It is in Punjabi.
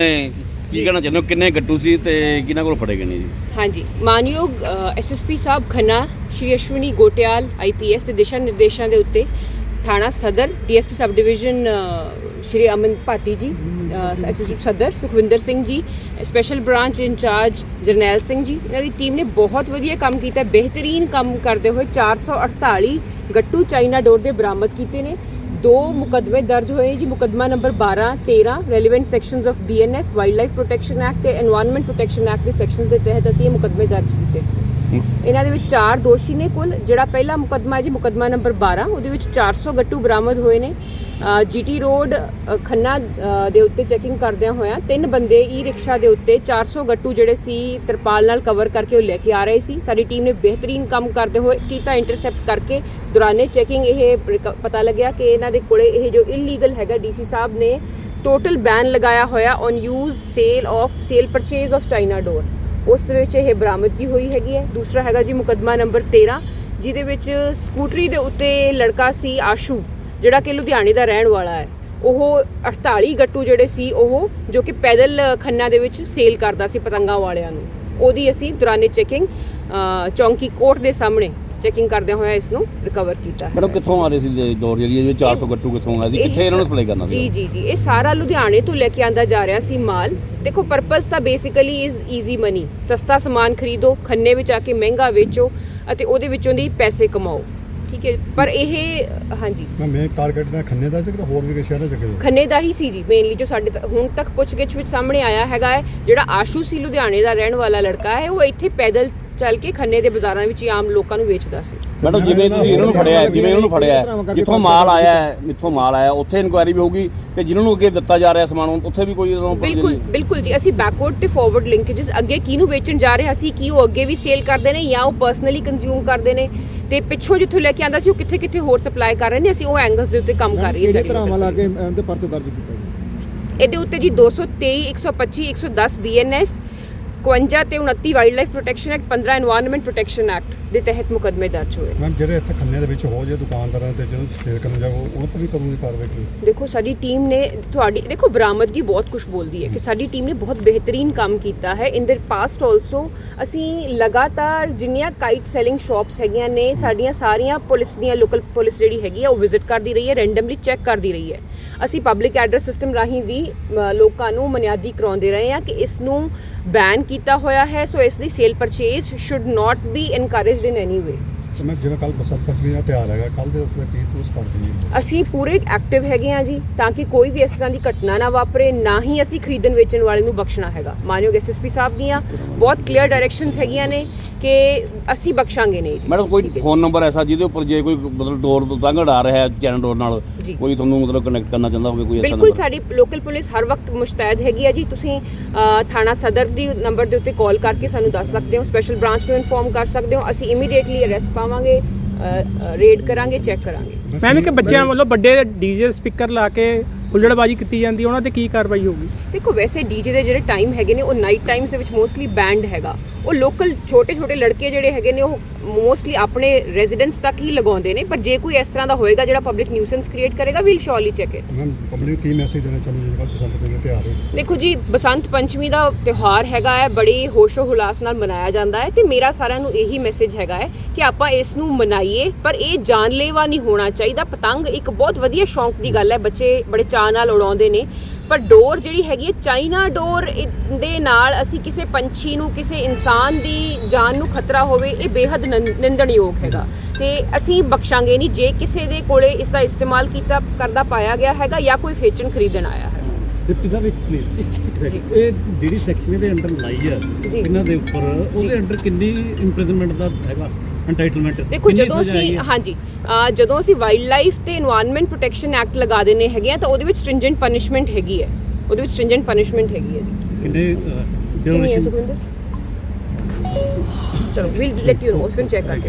ਇਹ ਕੀ ਕਹਿਣਾ ਚਾਹੁੰਦੇ ਹੋ? ਕਿੰਨੇ ਗੱਟੂ ਸੀ ਤੇ ਕਿਹਨਾਂ ਕੋਲ ਫੜੇ ਗਏ ਨੇ ਜੀ? ਹਾਂਜੀ, ਮਾਨਯੋਗ ਐਸਐਸਪੀ ਸਾਹਿਬ ਖੰਨਾ, ਸ਼੍ਰੀ ਅਸ਼ਵਨੀ ਗੋਟਿਆਲ ਆਈਪੀਐਸ ਦੇ ਦਿਸ਼ਾ ਨਿਰਦੇਸ਼ਾਂ ਦੇ ਉੱਤੇ ਥਾਣਾ ਸਦਰ DSP sub division Shri Aman Bhati ji SSP ਸਦਰ, Sukhwinder Singh ji special branch incharge Jarnail Singh ji, ਇਹਨਾਂ ਦੀ ਟੀਮ ਨੇ ਬਹੁਤ ਵਧੀਆ ਕੰਮ ਕੀਤਾ, ਬਿਹਤਰੀਨ ਕੰਮ ਕਰਦੇ ਹੋਏ 448 ਗੱਟੂ ਚਾਈਨਾ ਡੋਰ ਦੇ ਬਰਾਮਦ ਕੀਤੇ ਨੇ। ਦੋ ਮੁਕਦਮੇ ਦਰਜ ਹੋਏ ਜੀ, ਮੁਕਦਮਾ number 12 13 relevant sections of BNS wildlife protection act ਤੇ এনवायरमेंट ਪ੍ਰੋਟੈਕਸ਼ਨ ਐਕਟ ਦੇ ਸੈਕਸ਼ਨਸ ਦੇ ਤਹਿਤ ਅਸੀਂ ਇਹ ਮੁਕਦਮੇ ਦਰਜ ਕੀਤੇ। ਇਹਨਾਂ ਦੇ ਵਿੱਚ ਚਾਰ ਦੋਸ਼ੀ ਨੇ ਕੁੱਲ, ਜਿਹੜਾ ਪਹਿਲਾ ਮੁਕਦਮਾ ਜੀ, ਮੁਕਦਮਾ ਨੰਬਰ 12 ਉਹਦੇ ਵਿੱਚ 400 ਗੱਟੂ ਬਰਾਮਦ ਹੋਏ ਨੇ। ਜੀਟੀ ਰੋਡ ਖੰਨਾ ਦੇ ਉੱਤੇ ਚੈਕਿੰਗ ਕਰਦਿਆਂ ਹੋਇਆਂ ਤਿੰਨ ਬੰਦੇ ਈ ਰਿਕਸ਼ਾ ਦੇ ਉੱਤੇ 400 ਗੱਟੂ ਜਿਹੜੇ ਸੀ, ਤਰਪਾਲ ਨਾਲ ਕਵਰ ਕਰਕੇ ਉਹ ਲੈ ਕੇ ਆ ਰਹੇ ਸੀ। ਸਾਡੀ ਟੀਮ ਨੇ ਬਿਹਤਰੀਨ ਕੰਮ ਕਰਦੇ ਹੋਏ ਕੀਤਾ ਇੰਟਰਸੈਪਟ ਕਰਕੇ ਦੌਰਾਨੇ ਚੈਕਿੰਗ ਇਹ ਰਿਕ- ਪਤਾ ਲੱਗਿਆ ਕਿ ਇਹਨਾਂ ਦੇ ਕੋਲੇ ਇਹ ਜੋ ਇਲੀਗਲ ਹੈਗਾ ਡੀਸੀ ਸਾਹਿਬ ਨੇ ਟੋਟਲ ਬੈਨ ਲਗਾਇਆ ਹੋਇਆ on use sale of sale purchase of China ਡੋਰ ਉਸ ਵਿੱਚ ਇਹ ਬਰਾਮਦਗੀ ਹੋਈ ਹੈਗੀ ਹੈ। ਦੂਸਰਾ ਹੈਗਾ ਜੀ ਮੁਕੱਦਮਾ ਨੰਬਰ 13 ਜਿਹਦੇ ਵਿੱਚ ਸਕੂਟਰੀ ਦੇ ਉੱਤੇ ਲੜਕਾ ਸੀ ਆਸ਼ੂ, ਜਿਹੜਾ ਕਿ ਲੁਧਿਆਣੇ ਦਾ ਰਹਿਣ ਵਾਲਾ ਹੈ। ਉਹ 48 ਗੱਟੂ ਜਿਹੜੇ ਸੀ, ਉਹ ਜੋ ਕਿ ਪੈਦਲ ਖੰਨਾ ਦੇ ਵਿੱਚ ਸੇਲ ਕਰਦਾ ਸੀ ਪਤੰਗਾਂ ਵਾਲਿਆਂ ਨੂੰ। ਉਹਦੀ ਅਸੀਂ ਦੌਰਾਨੇ ਚੈਕਿੰਗ ਚੌਂਕੀ ਕੋਰਟ ਦੇ ਸਾਹਮਣੇ ਚੈਕਿੰਗ ਕਰਦਿਆਂ ਹੋਇਆ ਇਸ ਨੂੰ ਰਿਕਵਰ ਕੀਤਾ ਹੈ। ਮੈਡਮ ਕਿੱਥੋਂ ਆ ਰਹੇ ਸੀ ਦੌਰ ਜਿਹੜੀ ਇਹ 400 ਗੱਟੂ ਕਿੱਥੋਂ ਆਇਆ ਸੀ? ਕਿੱਥੇ ਇਹਨਾਂ ਨੂੰ ਸਪਲਾਈ ਕਰਨਾ ਜੀ ਸੀ? ਜੀ ਜੀ ਇਹ ਸਾਰਾ ਲੁਧਿਆਣੇ ਤੋਂ ਲੈ ਕੇ ਆਂਦਾ ਜਾ ਰਿਹਾ ਸੀ ਮਾਲ। ਦੇਖੋ ਪਰਪਸ ਤਾਂ ਬੇਸਿਕਲੀ ਇਜ਼ ਈਜ਼ੀ ਮਨੀ ਸਸਤਾ ਸਮਾਨ ਖਰੀਦੋ ਖੰਨੇ ਵਿੱਚ ਆ ਕੇ ਮਹਿੰਗਾ ਵੇਚੋ ਅਤੇ ਉਹਦੇ ਵਿੱਚੋਂ ਦੀ ਪੈਸੇ ਕਮਾਓ। ਠੀਕ ਹੈ? ਪਰ ਇਹ ਹਾਂਜੀ। ਮੈਂ ਮੇਨ ਟਾਰਗੇਟ ਦਾ ਖੰਨੇ ਦਾ ਸੀ ਕਿ ਹੋਰ ਵੀ ਕਿਸੇ ਸ਼ਹਿਰ ਦਾ ਚੱਕੇ ਖੰਨੇ ਦਾ ਹੀ ਸੀ ਜੀ ਮੇਨਲੀ ਜੋ ਸਾਡੇ ਤੱਕ- ਹੁਣ ਤੱਕ ਪੁੱਛਗਿੱਛ ਵਿੱਚ ਸਾਹਮਣੇ ਆਇਆ ਹੈਗਾ ਹੈ ਜਿਹੜਾ ਆਸ਼ੂ ਸੀ ਲੁਧਿਆਣੇ ਦਾ ਰਹਿਣ ਵਾਲਾ ਲੜਕਾ ਹੈ ਉਹ ਇੱਥੇ ਪੈਦਲ ਚੱਲ ਕੇ ਖੰਨੇ ਦੇ ਬਾਜ਼ਾਰਾਂ ਵਿੱਚ ਹੀ ਆਮ ਲੋਕਾਂ ਨੂੰ ਵੇਚਦਾ ਸੀ। ਮੈਡਮ ਜਿਵੇਂ ਤੁਸੀਂ ਇਹਨਾਂ ਨੂੰ ਫੜਿਆ ਹੈ, ਜਿਵੇਂ ਇਹਨਾਂ ਨੂੰ ਫੜਿਆ ਹੈ, ਜਿੱਥੋਂ ਮਾਲ ਆਇਆ ਹੈ ਜਿੱਥੋਂ ਮਾਲ ਆਇਆ ਉੱਥੇ ਇਨਕੁਆਇਰੀ ਵੀ ਹੋਊਗੀ ਤੇ ਜਿਨ੍ਹਾਂ ਨੂੰ ਅੱਗੇ ਦਿੱਤਾ ਜਾ ਰਿਹਾ ਸਮਾਨ ਉੱਥੇ ਵੀ ਕੋਈ ਬਿਲਕੁਲ ਬਿਲਕੁਲ ਜੀ ਅਸੀਂ ਬੈਕਵਰਡ ਤੇ ਫਾਰਵਰਡ ਲਿੰਕੇजेस ਅੱਗੇ ਕਿਹਨੂੰ ਵੇਚਣ ਜਾ ਰਹੇ ਸੀ ਕੀ ਉਹ ਅੱਗੇ ਵੀ ਸੇਲ ਕਰਦੇ ਨੇ ਜਾਂ ਉਹ ਪਰਸਨਲੀ ਕੰਜ਼ਿਊਮ ਕਰਦੇ ਨੇ ਤੇ ਪਿੱਛੋਂ ਜਿੱਥੋਂ ਲੈ ਕੇ ਆਂਦਾ ਸੀ ਉਹ ਕਿੱਥੇ ਕਿੱਥੇ ਹੋਰ ਸਪਲਾਈ ਕਰ ਰਹੇ ਨੇ ਅਸੀਂ ਉਹ ਐਂਗਲਸ ਦੇ ਉੱਤੇ ਕੰਮ ਕਰ ਰਹੀ ਹੈ ਕਿਹੜੇ ਸਾਡੀ ਤਰ੍ਹਾਂ ਟੀਮ। ਲਾ ਕੇ ਇਹਦੇ ਪਰਚੇ ਦਰਜ ਕੀਤਾ ਇਹਦੇ ਉੱਤੇ ਜੀ 223 125 110 ਬੀਐਨਐਸ 51 ਤੇ 29 wildlife protection act 15 environment protection act ਦੇ ਤਹਿਤ ਮੁਕਦਮੇ ਦਰਜ ਹੋਏ। ਮੈਮ ਜਿਹੜੇ ਇੱਥੇ ਖੰਨੇ ਦੇ ਵਿੱਚ ਹੋ ਜੇ ਦੁਕਾਨਦਾਰਾਂ ਤੇ ਜਦੋਂ ਸੇਲ ਕਰਨ ਜਾਓ ਉਹਨਾਂ ਤੇ ਵੀ ਕਾਨੂੰਨੀ ਕਾਰਵਾਈ ਕੀ ਦੇਖੋ ਸਾਡੀ ਟੀਮ ਨੇ ਤੁਹਾਡੀ ਦੇਖੋ ਬਰਾਮਦਗੀ ਬਹੁਤ ਕੁਝ ਬੋਲਦੀ ਹੈ ਕਿ ਸਾਡੀ ਟੀਮ ਨੇ ਬਹੁਤ ਬਿਹਤਰੀਨ ਕੰਮ ਕੀਤਾ ਹੈ। ਇਨ ਦਰ ਪਾਸਟ ਆਲਸੋ ਅਸੀਂ ਲਗਾਤਾਰ ਜਿੰਨੀਆਂ ਕਾਈਟ ਸੈਲਿੰਗ ਸ਼ਾਪਸ ਹੈਗੀਆਂ ਨੇ ਸਾਡੀਆਂ ਸਾਰੀਆਂ ਪੁਲਿਸ ਦੀਆਂ ਲੋਕਲ ਪੁਲਿਸ ਜਿਹੜੀ ਹੈਗੀ ਆ ਉਹ ਵਿਜ਼ਿਟ ਕਰਦੀ ਰਹੀ ਹੈ ਰੈਂਡਮਲੀ ਚੈੱਕ ਕਰਦੀ ਰਹੀ ਹੈ। ਅਸੀਂ ਪਬਲਿਕ ਐਡਰੈਸ ਸਿਸਟਮ ਰਾਹੀਂ ਵੀ ਲੋਕਾਂ ਨੂੰ ਮਨਿਆਦੀ ਕਰਾਉਂਦੇ ਰਹੇ ਹਾਂ ਕਿ ਇਸ ਨੂੰ ਬੈਨ ਕੀਤਾ ਹੋਇਆ ਹੈ, ਸੋ ਇਸ ਦੀ sale purchase should not be encouraged in any way ਤੇ ਮੈਂ ਜਿਵੇਂ ਕੱਲ ਬਸੰਤ ਪੰਚਮੀ ਦਾ ਤਿਉਹਾਰ ਹੈਗਾ ਕੱਲ ਦੇ ਉੱਤੇ ਕੀ ਤੁਸੀਂ ਕਰਦੇ ਜੀ ਅਸੀਂ ਪੂਰੇ ਐਕਟਿਵ ਹੈਗੇ ਆ ਜੀ ਤਾਂ ਕਿ ਕੋਈ ਵੀ ਇਸ ਤਰ੍ਹਾਂ ਦੀ ਘਟਨਾ ਨਾ ਵਾਪਰੇ ਨਾ ਹੀ ਅਸੀਂ ਖਰੀਦਣ ਵੇਚਣ ਵਾਲੇ ਨੂੰ ਬਖਸ਼ਣਾ ਹੈਗਾ। ਮਾਨਯੋਗ ਐਸਐਸਪੀ ਸਾਹਿਬ ਦੀਆਂ ਬਹੁਤ ਕਲੀਅਰ ਡਾਇਰੈਕਸ਼ਨਸ ਹੈਗੀਆਂ ਨੇ ਕਿ ਅਸੀਂ ਬਖਸ਼ਾਂਗੇ ਨਹੀਂ ਜੀ। ਮੈਡਮ ਕੋਈ ਠੀਕ ਹੈ। ਫੋਨ ਨੰਬਰ ਐਸਾ ਜਿਹਦੇ ਉੱਪਰ ਜੇ ਕੋਈ ਮਤਲਬ ਡੋਰ ਤੰਗ ਆ ਰਿਹਾ ਹੈ ਚੈਨਲ ਡੋਰ ਨਾਲ ਜੀ। ਕੋਈ ਤੁਹਾਨੂੰ ਮਤਲਬ ਕਨੈਕਟ ਕਰਨਾ ਚਾਹੁੰਦਾ ਹੋਵੇ ਕੋਈ ਐਸਾ ਬਿਲਕੁਲ ਨੰਬਰ ਸਾਡੀ ਲੋਕਲ ਪੁਲਿਸ ਹਰ ਵਕਤ ਮੁਸ਼ਤੈਦ ਹੈਗੀ ਆ ਜੀ। ਤੁਸੀਂ ਅ, ਥਾਣਾ ਸਦਰ ਦੀ ਨੰਬਰ ਦੇ ਉੱਤੇ ਕਾਲ ਕਰਕੇ ਸਾਨੂੰ ਦੱਸ ਸਕਦੇ ਹੋ ਸਪੈਸ਼ਲ ਬ੍ਰਾਂਚ ਨੂੰ ਇਨਫੋਰਮ ਕਰ ਸਕਦੇ ਹੋ। ਅਸੀਂ ਇਮੀਡੀਏਟਲੀ ਅਰੈਸਟ ਪਾਵਾਂਗੇ ਰੇਡ ਕਰਾਂਗੇ ਚੈੱਕ ਕਰਾਂਗੇ। ਮੈਮ ਕਿ ਬੱਚਿਆਂ ਵੱਲੋਂ ਵੱਡੇ ਡੀਜੇ ਸਪੀਕਰ ਲਾ ਕੇ ਹੁੱਲੜਬਾਜੀ ਕੀਤੀ ਜਾਂਦੀ ਹੈ ਉਹਨਾਂ ਤੇ ਕੀ ਕਾਰਵਾਈ ਹੋਊਗੀ? ਦੇਖੋ ਵੈਸੇ ਡੀਜੇ ਦੇ ਜਿਹੜੇ ਟਾਈਮ ਹੈਗੇ ਨੇ ਉਹ ਨਾਈਟ ਟਾਈਮਸ ਦੇ ਵਿੱਚ ਮੋਸਟਲੀ ਬੈਂਡ ਹੈਗਾ। ਉਹ ਲੋਕਲ ਛੋਟੇ ਛੋਟੇ ਲੜਕੇ ਜਿਹੜੇ ਹੈਗੇ ਨੇ ਉਹ ਮੋਸਟਲੀ ਆਪਣੇ ਰੈਜ਼ੀਡੈਂਸ ਤੱਕ ਹੀ ਲਗਾਉਂਦੇ ਨੇ ਪਰ ਜੇ ਕੋਈ ਇਸ ਤਰ੍ਹਾਂ ਦਾ ਹੋਏਗਾ ਜਿਹੜਾ ਪਬਲਿਕ ਨਿਊਸੈਂਸ ਕ੍ਰੀਏਟ ਕਰੇਗਾ we'll surely check it ma'am public Ki message ਦੇਣਾ ਚਾਹੁੰਦੇ ਜੀ ਕੱਲ ਬਸੰਤ ਪੰਚਮੀ ਦਾ ਤਿਉਹਾਰ ਹੈ? ਦੇਖੋ ਜੀ ਬਸੰਤ ਪੰਚਮੀ ਦਾ ਤਿਉਹਾਰ ਹੈਗਾ ਹੈ ਬੜੀ ਹੋਸ਼ੋ ਹੁਲਾਸ ਨਾਲ ਮਨਾਇਆ ਜਾਂਦਾ ਹੈ ਤੇ ਮੇਰਾ ਸਾਰਿਆਂ ਨੂੰ ਇਹੀ ਮੈਸੇਜ ਹੈਗਾ ਹੈ ਕਿ ਆਪਾਂ ਇਸ ਨੂੰ ਮਨਾਈਏ ਪਰ ਇਹ ਜਾਨਲੇਵਾ ਨਹੀਂ ਹੋਣਾ ਚਾਹੀਦਾ। ਪਤੰਗ ਇੱਕ ਬਹੁਤ ਵਧੀਆ ਸ਼ੌਂਕ ਦੀ ਗੱਲ ਹੈ ਬੱਚੇ ਬੜੇ ਚਾਅ ਨਾਲ ਉਡਾਉਂਦੇ ਨੇ। ਪਰ ਡੋਰ ਜਿਹੜੀ ਹੈਗੀ ਹੈ ਚਾਈਨਾ ਡੋਰ ਦੇ ਨਾਲ ਅਸੀਂ ਕਿਸੇ ਪੰਛੀ ਨੂੰ ਕਿਸੇ ਇਨਸਾਨ ਦੀ ਜਾਨ ਨੂੰ ਖਤਰਾ ਹੋਵੇ ਇਹ ਬੇहद ਨਿੰਦਣਯੋਗ ਹੈਗਾ। ਤੇ ਅਸੀਂ ਬਖਸ਼ਾਂਗੇ ਨਹੀਂ ਜੇ ਕਿਸੇ ਦੇ ਕੋਲੇ ਇਸ ਦਾ ਇਸਤੇਮਾਲ ਕੀਤਾ ਕਰਦਾ ਪਾਇਆ ਗਿਆ ਹੈਗਾ ਜਾਂ ਕੋਈ ਵੇਚਣ ਖਰੀਦਣ ਆਇਆ ਹੈ। ਡਿਪਟੀ ਸਾਹਿਬ ਇੱਕ ਪਲੀਜ਼ ਇਹ ਜਿਹੜੀ ਸੈਕਸ਼ਨ ਇਹਦੇ ਅੰਡਰ ਲਾਈ ਆ। ਇਹਨਾਂ ਦੇ ਉੱਪਰ ਉਹਦੇ ਅੰਡਰ ਕਿੰਨੀ ਇੰਪ੍ਰਿਜ਼ਨਮੈਂਟ ਦਾ ਹੈਗਾ? ਐਂਟਾਈਟਲਮੈਂਟ ਦੇਖੋ ਜਦੋਂ ਅਸੀਂ ਹਾਂਜੀ ਜਦੋਂ ਅਸੀਂ ਵਾਈਲਡ ਲਾਈਫ ਤੇ এনवायरमेंट ਪ੍ਰੋਟੈਕਸ਼ਨ ਐਕਟ ਲਗਾ ਦੇਨੇ ਹੈਗੇ ਆ ਤਾਂ ਉਹਦੇ ਵਿੱਚ ਸਟ੍ਰਿੰਜੈਂਟ ਪਨਿਸ਼ਮੈਂਟ ਹੈਗੀ ਹੈ। ਉਹਦੇ ਵਿੱਚ ਸਟ੍ਰਿੰਜੈਂਟ ਪਨਿਸ਼ਮੈਂਟ ਹੈਗੀ ਹੈ ਕਿੰਨੇ ਡਿਊਰੇਸ਼ਨ ਚਲੋ ਵੀਲ ਲੈਟ ਯੂ ਨੋ ਉਸ ਨੂੰ ਚੈੱਕ ਕਰਕੇ